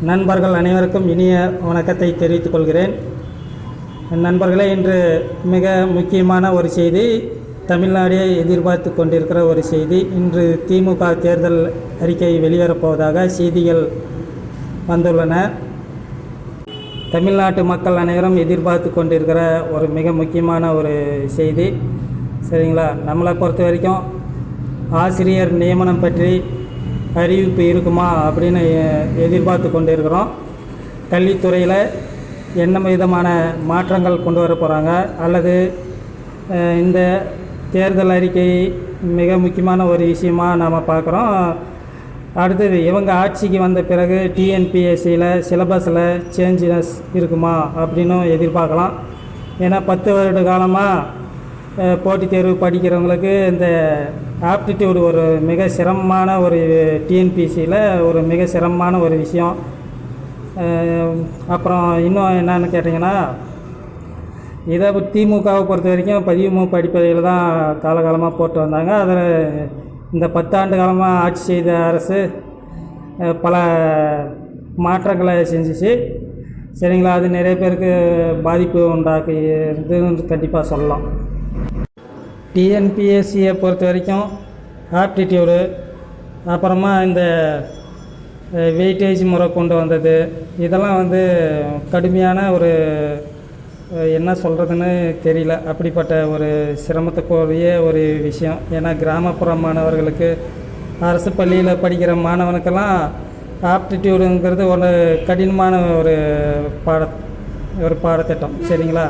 நண்பர்கள் அனைவருக்கும் இனிய வணக்கத்தை தெரிவித்துக் கொள்கிறேன். நண்பர்களே இன்று மிக முக்கியமான ஒரு செய்தி தமிழ்நாடே எதிர்பார்த்து கொண்டிருக்கிற ஒரு செய்தி. இன்று திமுக தேர்தல் அறிக்கை வெளிவரப்போவதாக செய்திகள் வந்துள்ளன. தமிழ்நாட்டு மக்கள் அனைவரும் எதிர்பார்த்து கொண்டிருக்கிற ஒரு மிக முக்கியமான ஒரு செய்தி. சரிங்களா? நம்மளை பொறுத்த வரைக்கும் ஆசிரியர் நியமனம் பற்றி அறிவிப்பு இருக்குமா அப்படின்னு எ- எதிர்பார்த்து கொண்டிருக்கிறோம். கல்வித்துறையில் என்ன விதமான மாற்றங்கள் கொண்டு வர போகிறாங்க அல்லது இந்த தேர்தல் அறிக்கை மிக முக்கியமான ஒரு விஷயமா நாம் பார்க்குறோம். அடுத்தது இவங்க ஆட்சிக்கு வந்த பிறகு டிஎன்பிஎஸ்சியில் சிலபஸில் சேஞ்சஸ் இருக்குமா அப்படின்னும் எதிர்பார்க்கலாம். ஏன்னா பத்து வருட காலமாக போட்டித் தேர்வு படிக்கிறவங்களுக்கு இந்த ஆப்டிடியூடு ஒரு மிக சிரமமான ஒரு டிஎன்பிஎஸ்சியில் ஒரு மிக சிரமமான ஒரு விஷயம். அப்புறம் இன்னும் என்னன்னு கேட்டிங்கன்னா இதை திமுகவை பொறுத்த வரைக்கும் பதிமு படிப்பதையில் தான் காலகாலமாக போட்டு வந்தாங்க. அதில் இந்த பத்தாண்டு காலமாக ஆட்சி செய்த அரசு பல மாற்றங்களை செஞ்சுச்சு. சரிங்களா? அது நிறைய பேருக்கு பாதிப்பு உண்டாக்கி இருந்துன்னு கண்டிப்பாக சொல்லலாம். டிஎன்பிஎஸ்சியை பொறுத்த வரைக்கும் ஆப்டிடியூடு அப்புறமா இந்த வெயிட்டேஜ் முறை கொண்டு வந்தது. இதெல்லாம் வந்து கடுமையான ஒரு என்ன சொல்கிறதுன்னு தெரியல. அப்படிப்பட்ட ஒரு சிரமத்துக்குரிய ஒரு விஷயம். ஏன்னா கிராமப்புற மாணவர்களுக்கு அரசு பள்ளியில் படிக்கிற மாணவனுக்கெல்லாம் ஆப்டிடியூடுங்கிறது ஒரு கடினமான ஒரு பாட ஒரு பாடத்திட்டம். சரிங்களா?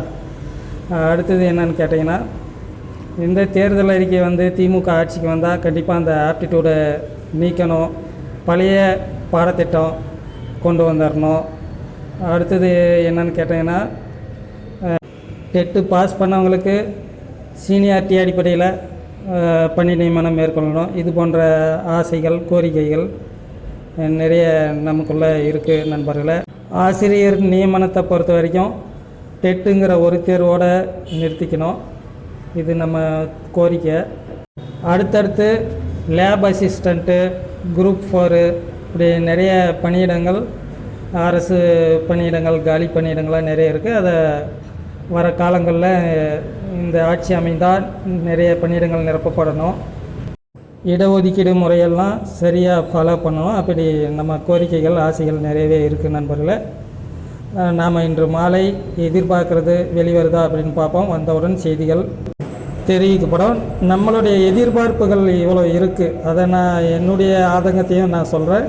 அடுத்தது என்னன்னு கேட்டிங்கன்னா இந்த தேர்தல் அறிக்கை வந்து திமுக ஆட்சிக்கு வந்தால் கண்டிப்பாக அந்த ஆப்டிடியூடை நீக்கணும். பழைய பாடத்திட்டம் கொண்டு வந்துடணும் அடுத்தது என்னன்னு கேட்டிங்கன்னா டெட்டு பாஸ் பண்ணவங்களுக்கு சீனியாரிட்டி அடிப்படையில் பணி நியமனம் மேற்கொள்ளணும். இது போன்ற ஆசைகள் கோரிக்கைகள் நிறைய நமக்குள்ளே இருக்குது நண்பர்களை. ஆசிரியர் நியமனத்தை பொறுத்த வரைக்கும் டெட்டுங்கிற ஒரு தேர்வோடு நிறுத்திக்கணும். இது நம்ம கோரிக்கை. அடுத்தடுத்து லேப் அசிஸ்டண்ட்டு குரூப் ஃபோரு இப்படி நிறைய பணியிடங்கள் அரசு பணியிடங்கள் காலி பணியிடங்கள்லாம் நிறைய இருக்குது அதை வர காலங்களில் இந்த ஆட்சி அமைந்தால் நிறைய பணியிடங்கள் நிரப்பப்படணும். இடஒதுக்கீடு முறையெல்லாம் சரியாக ஃபாலோ பண்ணணும். அப்படி நம்ம கோரிக்கைகள் ஆசைகள் நிறையவே இருக்குது நண்பர்களே. நாம் இன்று மாலை எதிர்பார்க்கறது வெளிவருதா அப்படின்னு பார்ப்போம். வந்தவுடன் செய்திகள். தெரிவிக்கப்படும் நம்மளுடைய எதிர்பார்ப்புகள் இவ்வளோ இருக்குது அதை நான் என்னுடைய ஆதங்கத்தையும் நான் சொல்கிறேன்